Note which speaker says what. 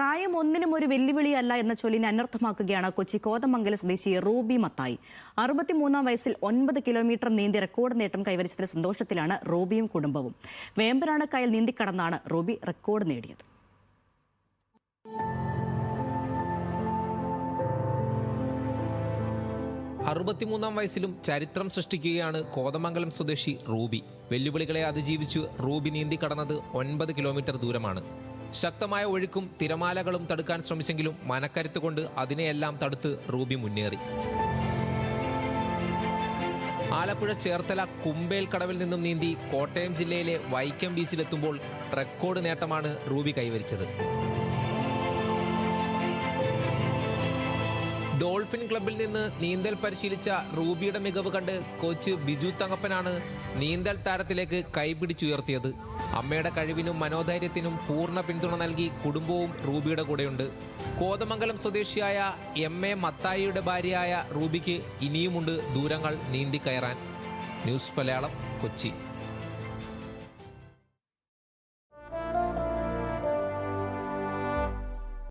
Speaker 1: പ്രായം ഒന്നിനും ഒരു വെല്ലുവിളിയല്ല എന്ന ചൊല്ലിനെ അനർത്ഥമാക്കുകയാണ് കൊച്ചി കോതമംഗല സ്വദേശി റൂബി മത്തായി. അറുപത്തിമൂന്നാം വയസ്സിൽ ഒൻപത് കിലോമീറ്റർ നീന്തി റെക്കോർഡ് നേട്ടം കൈവരിച്ചതിന് സന്തോഷത്തിലാണ് റൂബിയും കുടുംബവും. വേമ്പനാട് കായൽ നീന്തിക്കടന്നാണ് റൂബി റെക്കോർഡ് നേടിയത്.
Speaker 2: അറുപത്തിമൂന്നാം വയസ്സിലും ചരിത്രം സൃഷ്ടിക്കുകയാണ് കോതമംഗലം സ്വദേശി റൂബി. വെല്ലുവിളികളെ അതിജീവിച്ച് റൂബി നീന്തി കടന്നത് ഒൻപത് കിലോമീറ്റർ ദൂരമാണ്. ശക്തമായ ഒഴുക്കും തിരമാലകളും തടുക്കാൻ ശ്രമിച്ചെങ്കിലും മനക്കരുത്ത് കൊണ്ട് അതിനെയെല്ലാം തടുത്ത് റൂബി മുന്നേറി. ആലപ്പുഴ ചേർത്തല കുമ്പേൽ കടവിൽ നിന്നും നീന്തി കോട്ടയം ജില്ലയിലെ വൈക്കം ബീച്ചിലെത്തുമ്പോൾ റെക്കോർഡ് നേട്ടമാണ് റൂബി കൈവരിച്ചത്. ഡോൾഫിൻ ക്ലബിൽ നിന്ന് നീന്തൽ പരിശീലിച്ച റൂബിയുടെ മികവ് കണ്ട് കോച്ച് ബിജു തങ്ങപ്പനാണ് നീന്തൽ താരത്തിലേക്ക് കൈപിടിച്ചുയർത്തിയത്. അമ്മയുടെ കഴിവിനും മനോധൈര്യത്തിനും പൂർണ പിന്തുണ നൽകി കുടുംബവും റൂബിയുടെ കൂടെയുണ്ട്. കോതമംഗലം സ്വദേശിയായ എം എ മത്തായിയുടെ ഭാര്യയായ റൂബിക്ക് ഇനിയുമുണ്ട് ദൂരങ്ങൾ നീന്തി കയറാൻ. ന്യൂസ് മലയാളം കൊച്ചി.